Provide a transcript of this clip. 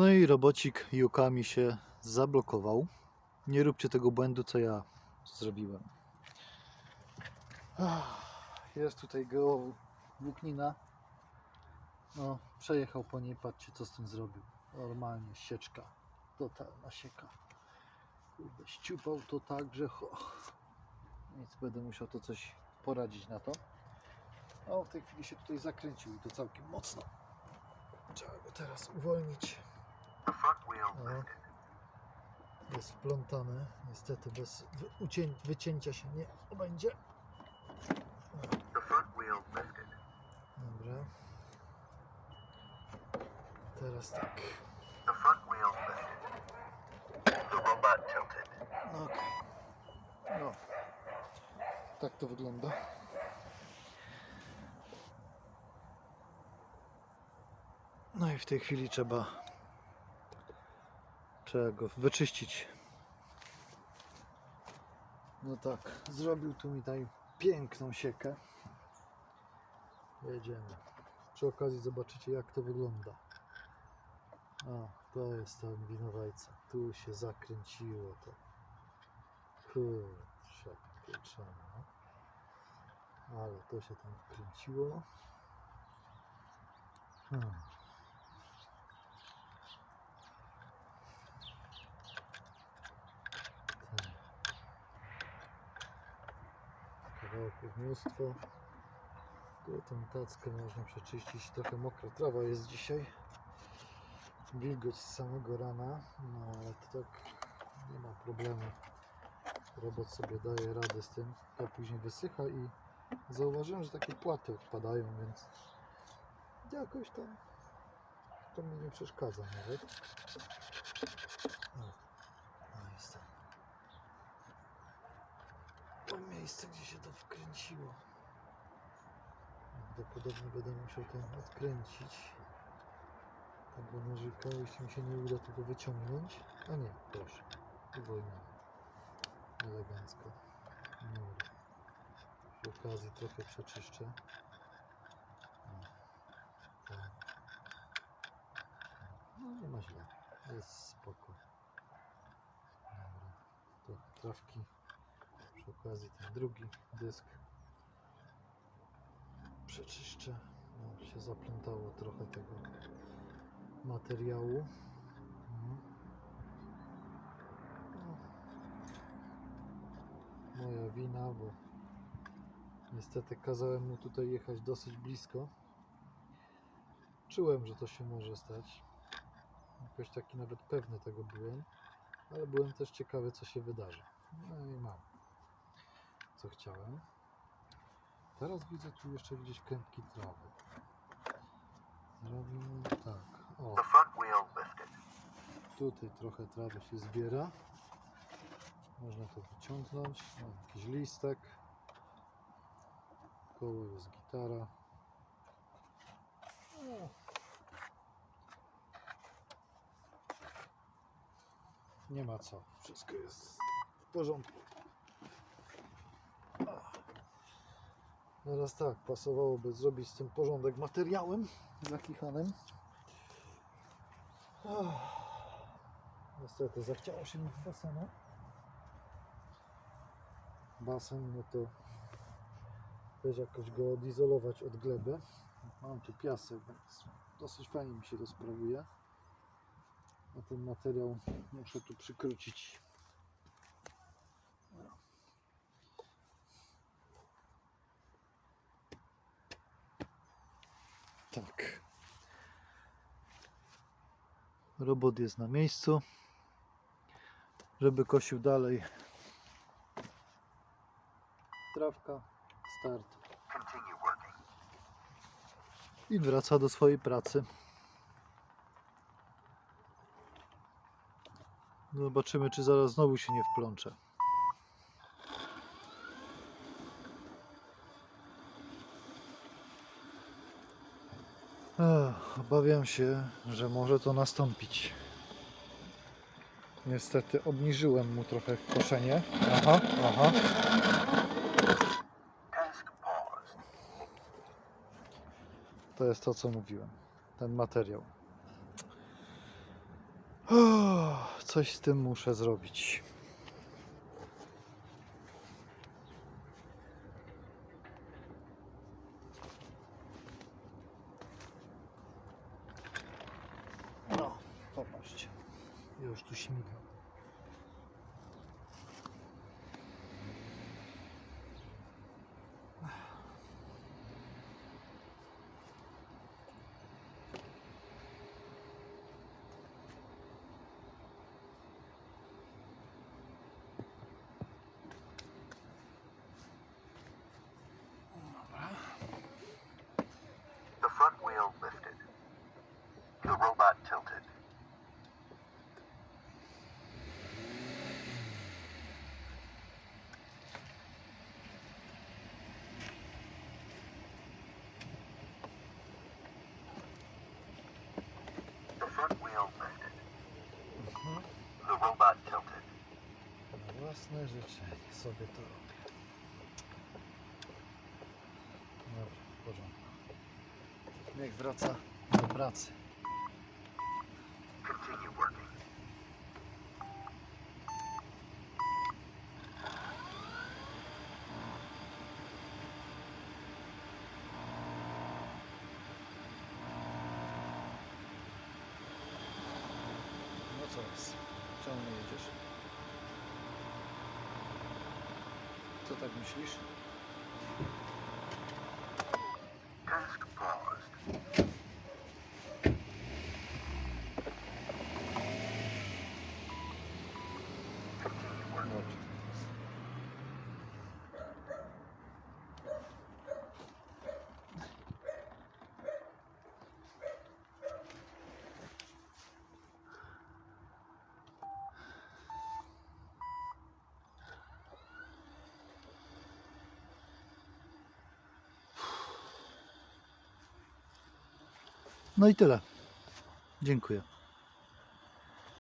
No i robocik Yukami się zablokował. Nie róbcie tego błędu, co ja zrobiłem. Ach, Jest tutaj geowłóknina. No, przejechał po niej, patrzcie co z tym zrobił. Normalnie sieczka, totalna sieka. Kurde, ściupał to tak, że ho. Nic, będę musiał to coś poradzić na to. O, w tej chwili się tutaj zakręcił i to całkiem mocno. Trzeba go teraz uwolnić. Jest wplątany. Niestety bez wycięcia się nie obędzie. Dobra. Teraz tak. No okej. No. Tak to wygląda. No i w tej chwili trzeba trzeba go wyczyścić. No tak, zrobił tu mi tutaj piękną siekę. Jedziemy. Przy okazji zobaczycie jak to wygląda. A, to jest ten winowajca. Tu się zakręciło to. Kurczę, pieczone. Ale to się tam wkręciło. Hmm. Kawałków mnóstwo. Tu tą tackę można przeczyścić. Trochę mokra trawa jest dzisiaj. Wilgoć z samego rana. No ale to tak nie ma problemu. Robot sobie daje radę z tym. To później wysycha i zauważyłem, że takie płaty odpadają, więc jakoś tam to mi nie przeszkadza nawet. O, no jest tam. To miejsce, gdzie wkręciło. Prawdopodobnie będę musiał to odkręcić. Tego nożyka, jeśli mi się nie uda tego wyciągnąć. A nie, proszę. Uwolnione. Elegancko. Dobra. Przy okazji trochę przeczyszczę. Tak. No nie ma źle. Jest spoko. Dobra. To trawki. Przy okazji ten drugi dysk. Przeczyszczę. No, się zaplątało trochę tego materiału. Mhm. No. Moja wina, bo niestety kazałem mu tutaj jechać dosyć blisko. Czułem, że to się może stać. Jakoś taki nawet pewny tego byłem, ale byłem też ciekawy, co się wydarzy. No i mam, co chciałem. Teraz widzę tu jeszcze gdzieś kępki trawy. Zrobimy tak. O. Tutaj trochę trawy się zbiera. Można to wyciągnąć. O, jakiś listek. Koło jest gitara. O. Nie ma co. Wszystko jest w porządku. Teraz tak, pasowałoby zrobić z tym porządek materiałem zakichanym. Niestety zachciało się mi w basenu. Basen, no to też jakoś go odizolować od gleby. Mam tu piasek, więc dosyć fajnie mi się to sprawuje. A ten materiał muszę tu przykrócić. Tak. Robot jest na miejscu, żeby kosił dalej. Trawka, start i wraca do swojej pracy. Zobaczymy, czy zaraz znowu się nie wplącze. Obawiam się, że może to nastąpić. Niestety obniżyłem mu trochę koszenie. Aha, aha. To jest to, co mówiłem. Ten materiał. Coś z tym muszę zrobić. Popatrzcie. Już tu śmiga. The front wheel lifted. The robot tilted. The front wheel lifted. Mhm. The robot tilted. Na własne życzenie sobie to robię. Dobra, w porządku. Niech wraca do pracy. Continue working. No co jest? Czemu nie jedziesz? Co tak myślisz? No i tyle. Dziękuję.